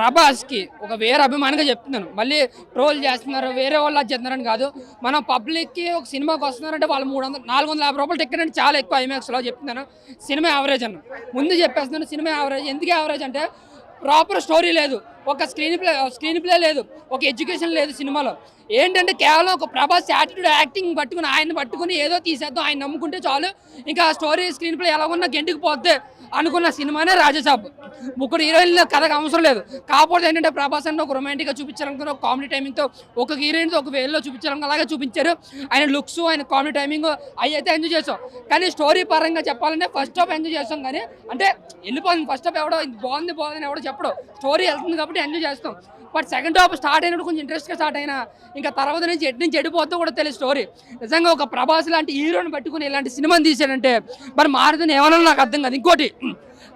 ప్రభాస్కి ఒక వేరే అభిమానిగా చెప్తున్నాను. మళ్ళీ ట్రోల్ చేస్తున్నారు వేరే వాళ్ళు చేస్తున్నారని కాదు. మనం పబ్లిక్కి ఒక సినిమాకి వస్తున్నారంటే వాళ్ళు మూడు వందలు నాలుగు వందల యాభై రూపాయలు టికెట్ అంటే చాలా ఎక్కువ ఐమాక్స్లో చెప్తున్నాను. సినిమా యావరేజ్ అన్న. ముందు చెప్పేస్తున్నాను సినిమా యావరేజ్ ఎందుకు యావరేజ్ అంటే ప్రాపర్ స్టోరీ లేదు. ఒక స్క్రీన్ ప్లే స్క్రీన్ ప్లే లేదు. ఒక ఎడ్యుకేషన్ లేదు సినిమాలో. ఏంటంటే కేవలం ఒక ప్రభాస్ యాటిట్యూడ్ యాక్టింగ్ పట్టుకుని ఆయన పట్టుకుని ఏదో తీసేద్దాం ఆయన నమ్ముకుంటే చాలు. ఇంకా స్టోరీ స్క్రీన్ ప్లే ఎలా ఉన్నా గెండికి పోతే అనుకున్న సినిమానే రాజసాబ్. ముగ్గురు హీరోయిన్ల కథకు అవసరం లేదు. కాకపోతే ఏంటంటే ప్రభాస్ అంటే ఒక రొమాంటిక్గా చూపించాలనుకున్న ఒక కామెడీ టైమింగ్తో ఒక హీరోయిన్తో ఒక వేలో చూపించాలని అలాగే చూపించారు. ఆయన లుక్స్ ఆయన కామెడీ టైమింగ్ అవి అయితే ఎంజాయ్ చేసాం కానీ స్టోరీ పరంగా చెప్పాలంటే ఫస్ట్ హాఫ్ ఎంజాయ్ చేస్తాం కానీ అంటే వెళ్ళిపోతుంది. ఫస్ట్ హాఫ్ ఎవడో బాగుంది బాగుంది ఎవడో చెప్పడు. స్టోరీ వెళ్తుంది కాబట్టి ఎంజాయ్ చేస్తాం. బట్ సెకండ్ హాఫ్ స్టార్ట్ అయినప్పుడు కొంచెం ఇంట్రెస్ట్గా స్టార్ట్ అయినా ఇంకా తర్వాత నుంచి ఎటు నుంచి ఎడిపోతుందో కూడా తెలియదు స్టోరీ నిజంగా ఒక ప్రభాస్ లాంటి హీరోని పట్టుకుని ఇలాంటి సినిమాని తీసాడంటే మరి మారుతుంది ఏమన్నా నాకు అర్థం కాదు. ఇంకోటి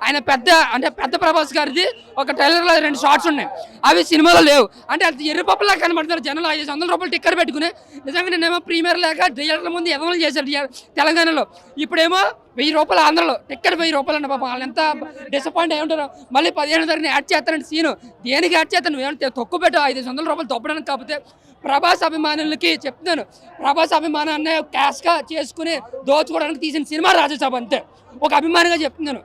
ఆయన పెద్ద అంటే పెద్ద ప్రభాస్ గారిది ఒక ట్రైలర్లో రెండు షార్ట్స్ ఉన్నాయి. అవి సినిమాలో లేవు. అంటే అది ఎర్రపప్పులా కనబడుతున్నారు జనాలు. ఐదు వందల రూపాయలు టిక్కర్ పెట్టుకుని. నిజంగా నేనేమో ప్రీమియర్ లేక థియేటర్ల ముందు ఎదవలు చేశారు తెలంగాణలో. ఇప్పుడేమో వెయ్యి రూపాయలు ఆంధ్రలో. టిక్కెట్ వెయ్యి రూపాయలు అండి పాపం. వాళ్ళు ఎంత డిసప్పాయింట్ అయి ఉంటారు. మళ్ళీ పదిహేను తారీఖున యాడ్ చేస్తానండి సీను దేనికి యాడ్ చేస్తాను ఏమంటే తక్కువ పెట్టు. ఐదు వందల రూపాయలు తొప్పడానికి కాకపోతే ప్రభాస్ అభిమానులకి చెప్తున్నాను. ప్రభాస్ అభిమానాన్ని క్యాష్గా చేసుకుని దోచుకోవడానికి తీసిన సినిమా రాజసాబ్ అంతే. ఒక అభిమానిగా చెప్తున్నాను.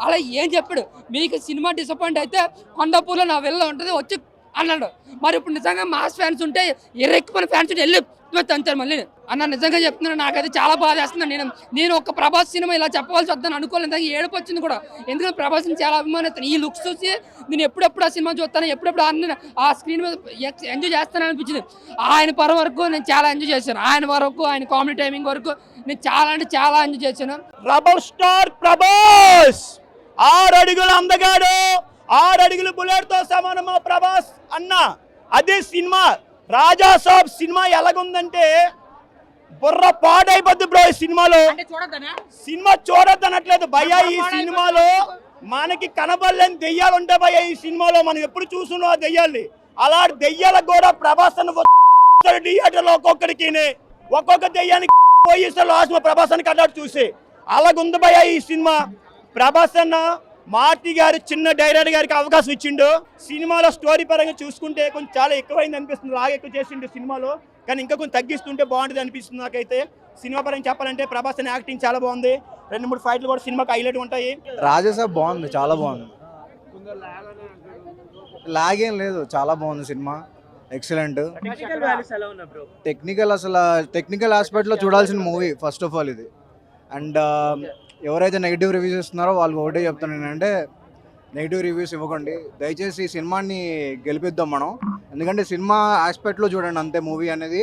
అలా ఏం చెప్పాడు? మీకు సినిమా డిసప్పాయింట్ అయితే కొండపూర్లో నా వెళ్ళ ఉంటుంది వచ్చి అన్నాడు. మరి ఇప్పుడు నిజంగా మాస్ ఫ్యాన్స్ ఉంటే ఎర్రెక్కిపోయిన ఫ్యాన్స్ ఉంటే వెళ్ళి తంచారు మళ్ళీ. అన్న నిజంగా చెప్తున్నాను నాకైతే చాలా బాధ వేస్తున్నాను నేను నేను ఒక ప్రభాస్ సినిమా ఇలా చెప్పవలసి వద్దని అనుకోలేదు. ఇందాక ఏడుపు వచ్చింది కూడా. ఎందుకంటే ప్రభాస్ని చాలా అభిమానిస్తాను. ఈ లుక్స్ చూసి నేను ఎప్పుడెప్పుడు ఆ సినిమా చూస్తాను ఎప్పుడెప్పుడు అన్న ఆ స్క్రీన్ మీద ఎంజాయ్ చేస్తాను అనిపించింది. ఆయన పర వరకు నేను చాలా ఎంజాయ్ చేశాను. ఆయన వరకు ఆయన కామెడీ టైమింగ్ వరకు నేను చాలా అంటే చాలా ఎంజాయ్ చేశాను. Rebel star Prabhas! ఆరు అడుగుల అందగాడు. ఆరు అడుగుల బుల్లెట్తో సమానం మా ప్రభాస్ అన్న. అదే సినిమా రాజా సాబ్ సినిమా ఎలాగుందంటే బుర్ర పాడైపోద్ది బ్రో ఈ సినిమాలో. సినిమా చూడొద్దు అనట్లేదు భయ్యా ఈ సినిమాలో. మనకి కనబడలేని దెయ్యాలు ఉంటాయి భయ్యా ఈ సినిమాలో. మనం ఎప్పుడు చూస్తున్నాం ఆ దెయ్యాల్ని? అలాంటి దెయ్యాలకు కూడా ప్రభాస్ అన్న థియేటర్లో ఒక్కొక్కడికి ఒక్కొక్క దెయ్యానికి పోయిస్తారు లాస్ట్ ప్రభాస్ అని కన్నాడు చూసి. అలాగుంది భయ్యా ఈ సినిమా. ప్రభాస్ అన్న మార్తి గారు చిన్న డైరెక్టర్ గారికి అవకాశం ఇచ్చిండు. సినిమాలో స్టోరీ పరంగా చూసుకుంటే కొంచెం చాలా ఎక్కువైంది అనిపిస్తుంది. లాగా ఎక్కువ చేసిండు సినిమాలో. కానీ ఇంకా కొంచెం తగ్గిస్తుంటే బాగుంటుంది అనిపిస్తుంది నాకైతే. సినిమా పరంగా చెప్పాలంటే ప్రభాస్ అనే యాక్టింగ్ చాలా బాగుంది. రెండు మూడు ఫైట్లు కూడా సినిమాకి హైలైట్ ఉంటాయి. రాజసాబ్ బాగుంది చాలా బాగుంది. లాగ్ ఏం లేదు చాలా బాగుంది సినిమా. ఎక్సలెంట్ టెక్నికల్ అసలు టెక్నికల్ ఆస్పెక్ట్లో చూడాల్సిన మూవీ ఫస్ట్ ఆఫ్ ఆల్ ఇది. అండ్ ఎవరైతే నెగిటివ్ రివ్యూస్ ఇస్తున్నారో వాళ్ళు ఒకటే చెప్తాను ఏంటంటే నెగిటివ్ రివ్యూస్ ఇవ్వకండి. దయచేసి ఈ సినిమాని గెలిపిద్దాం మనం. ఎందుకంటే సినిమా ఆస్పెక్ట్లో చూడండి అంతే మూవీ అనేది.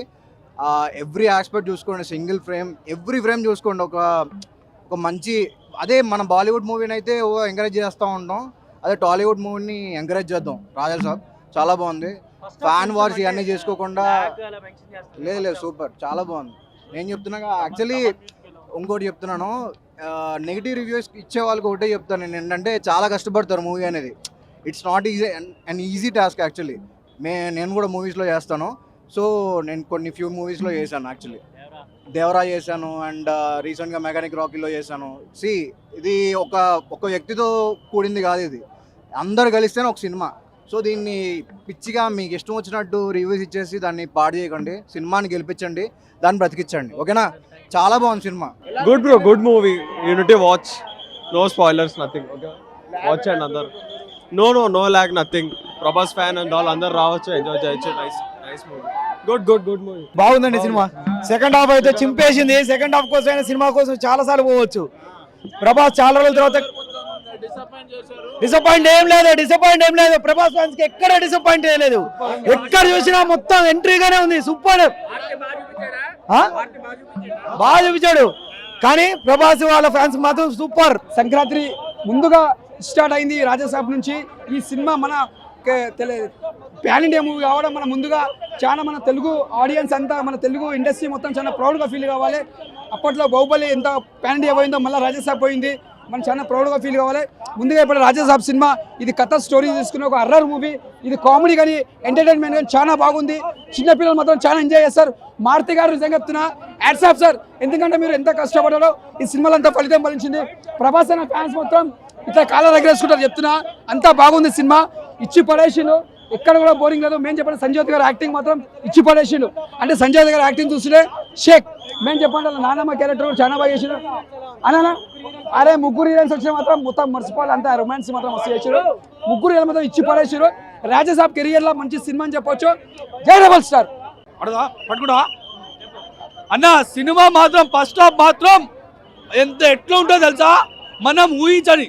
ఎవ్రీ ఆస్పెక్ట్ చూసుకోండి సింగిల్ ఫ్రేమ్ ఎవ్రీ ఫ్రేమ్ చూసుకోండి. ఒక ఒక మంచి అదే మన బాలీవుడ్ మూవీని అయితే ఎంకరేజ్ చేస్తూ ఉంటాం. అదే టాలీవుడ్ మూవీని ఎంకరేజ్ చేద్దాం. రాజా సాబ్ చాలా బాగుంది. ఫ్యాన్ వార్స్ ఇవన్నీ చేసుకోకుండా లేదు లేదు సూపర్ చాలా బాగుంది. నేను చెప్తున్నా యాక్చువల్లీ ఇంకోటి చెప్తున్నాను. నెగిటివ్ రివ్యూస్ ఇచ్చే వాళ్ళకి ఒకటే చెప్తాను నేను. ఏంటంటే చాలా కష్టపడతారు మూవీ అనేది. It's not easy and easy task actually మే నేను కూడా మూవీస్లో చేస్తాను. సో నేను కొన్ని ఫ్యూ మూవీస్లో చేశాను యాక్చువల్లీ దేవరా చేశాను అండ్ రీసెంట్గా మెకానిక్ రాకీలో చేశాను. సి ఇది ఒక ఒక వ్యక్తితో కూడింది కాదు ఇది. అందరు కలిస్తేనే ఒక సినిమా. సో దీన్ని పిచ్చిగా మీకు ఇష్టం వచ్చినట్టు రివ్యూస్ ఇచ్చేసి దాన్ని పాడు చేయకండి. సినిమాని గెలిపించండి. దాన్ని బ్రతికించండి. ఓకేనా? చాలా బాగుంది సినిమా bro, good movie. You need to watch. No spoilers, nothing. Okay. Watch another. No, no, no lag, nothing. Prabhas fan and all అందరు రావచ్చు ఎంజాయ్ చేయొచ్చు nice nice movie good good good movie బాగుందండి సినిమా సెకండ్ హాఫ్ అయితే చింపేసింది second half కోసం అయినా cinema కోసం చాలా సార్లు పోవచ్చు ప్రభాస్ చాలా రోజుల తర్వాత డిసప్పాయింట్ ఏం లేదు డిసప్పాయింట్ ఏం లేదు ప్రభాస్ ఫ్యాన్స్కి ఎక్కడ డిసప్పాయింట్ లేదు ఎక్కడ చూసినా మొత్తం ఎంట్రీగానే ఉంది సూపర్ బాగా చూపించాడు. కానీ ప్రభాస్ వాళ్ళ ఫ్యాన్స్ మాత్రం సూపర్ సంక్రాంతి ముందుగా స్టార్ట్ అయింది రాజాసాబ్ నుంచి. ఈ సినిమా మన ప్యాన్ ఇండియా మూవీ కావడం మన ముందుగా చాలా మన తెలుగు ఆడియన్స్ అంతా మన తెలుగు ఇండస్ట్రీ మొత్తం చాలా ప్రౌడ్గా ఫీల్ కావాలి. అప్పట్లో బాహుబలి ఎంత ప్యాన్ ఇండియా పోయిందో మళ్ళీ రాజాసాబ్ పోయింది. మనం చాలా ప్రౌడ్గా ఫీల్ కావాలి. ముందుగా ఇప్పుడు రాజాసాబ్ సినిమా ఇది కథ స్టోరీ తీసుకున్న ఒక అర్రర్ మూవీ ఇది కామెడీ కానీ ఎంటర్టైన్మెంట్ కానీ చాలా బాగుంది. చిన్నపిల్లలు మాత్రం చాలా ఎంజాయ్ చేస్తారు. మారుతి గారు నిజంగా చెప్తున్నా. యాడ్స్ ఆఫ్ సార్ ఎందుకంటే మీరు ఎంత కష్టపడారో ఈ సినిమాలో అంత ఫలితం ఫలించింది. ప్రభాస్ అనే ఫ్యాన్స్ మొత్తం ఇట్లా కాళ్ళ దగ్గరేసుకుంటారు చెప్తున్నా. అంతా బాగుంది సినిమా. ఇచ్చి పడేసిండు. ఎక్కడ కూడా బోరింగ్ లేదు. మేము చెప్పండి సంజయ్ గారు యాక్టింగ్ మాత్రం ఇచ్చి పడేసిండు. అంటే సంజయ్ గారు యాక్టింగ్ చూస్తుంటే షేక్. మేము చెప్పండి నానమ్మ క్యారెక్టర్ కూడా చాలా బాగా చేసిండు. అనా అరే ముగ్గురు హీరోయిన్స్ వచ్చిన మాత్రం మొత్తం మర్చిపోవాలి. అంతా రొమాన్స్ మాత్రం మస్తు చేసారు ముగ్గురు హీరోయిన్ మాత్రం ఇచ్చి పడేసారు రాజసాబ్ కెరియర్లో మంచి సినిమా అని చెప్పొచ్చు. జై డబల్ స్టార్ పడదా పట్టుకుడా అన్న సినిమా మాత్రం ఫస్ట్ హాఫ్ మాత్రం ఎంత ఎట్లా ఉంటుందో తెలుసా? మనం ఊహించని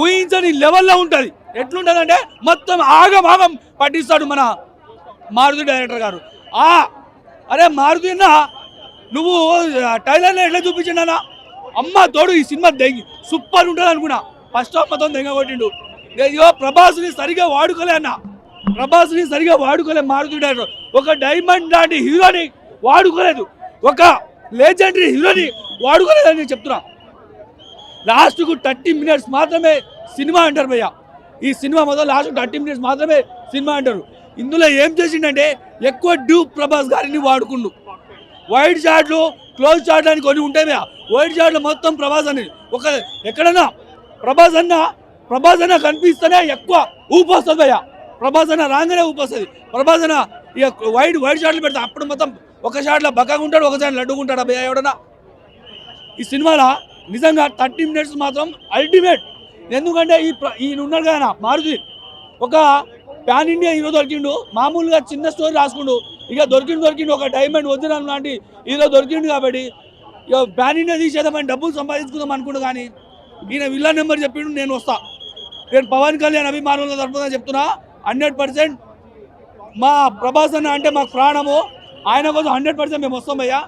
ఊహించని లెవెల్లో ఉంటుంది. ఎట్లుంటుంది అంటే మొత్తం ఆగం ఆగం పట్టిస్తాడు మన మారుతి డైరెక్టర్ గారు. ఆ అరే మారుతి అన్న నువ్వు టైలర్లో ఎట్లా చూపించిండనా అమ్మ తోడు ఈ సినిమా దెంగి సూపర్ ఉంటుంది అనుకున్నా. ఫస్ట్ హాఫ్ మొత్తం దెంగ కొట్టిండు. అయ్యో ప్రభాస్ని సరిగా వాడుకోలే అన్నా. ప్రభాస్ని సరిగా వాడుకోలే మారుతి డైరెక్టర్. ఒక డైమండ్ లాంటి హీరోని వాడుకోలేదు. ఒక లేజెండరీ హీరోని వాడుకోలేదని నేను చెప్తున్నా. లాస్ట్కు థర్టీ మినిట్స్ మాత్రమే సినిమా అంటారు భయ్య. ఈ సినిమా మొదలు లాస్ట్ థర్టీ మినిట్స్ మాత్రమే సినిమా అంటారు. ఇందులో ఏం చేసిండంటే ఎక్కువ డ్యూ ప్రభాస్ గారిని వాడుకుండు. వైడ్ షాట్లు క్లోజ్ షాట్లు అని కొన్ని ఉంటాయి భయ్య. వైడ్ షాట్లు మొత్తం ప్రభాస్ అని ఒక ఎక్కడన్నా ప్రభాస్ అన్న ప్రభాస్ అన్న కనిపిస్తేనే ఎక్కువ ఊపు వస్తుంది భయ్య. ప్రభాసన రాగానే ఊపిస్తుంది. ప్రభాసన ఇక వైడ్ వైడ్ షాట్లు పెడతా. అప్పుడు మొత్తం ఒక షాట్లో బక్కగా ఉంటాడు ఒక షాట్ లడ్డుకుంటాడు భయ్య ఎవడన్నా? ఈ సినిమాలో నిజంగా థర్టీ మినిట్స్ మాత్రం అల్టిమేట్ ఎందుకంటే ఈ ఈయన ఉన్నాడు కదా మారుతి. ఒక ప్యాన్ ఇండియా హీరో దొరికిండు. మామూలుగా చిన్న స్టోరీ రాసుకుండు. ఇక దొరికిండు దొరికిండు. ఒక డైమండ్ ఒరిజినల్ లాంటి హీరో దొరికిండు కాబట్టి ఇక ప్యాన్ ఇండియా తీసేద్దామని డబ్బులు సంపాదించుకుందాం అనుకుండు కానీ ఈయన విల్లా నెంబర్ చెప్పిండు నేను వస్తా. నేను పవన్ కళ్యాణ్ అభిమానుల తరఫున చెప్తున్నా. హండ్రెడ్ పర్సెంట్ మా ప్రభాస్ అన్న అంటే మాకు ప్రాణము. ఆయన కోసం హండ్రెడ్ పర్సెంట్ మేము వస్తాం అయ్యా.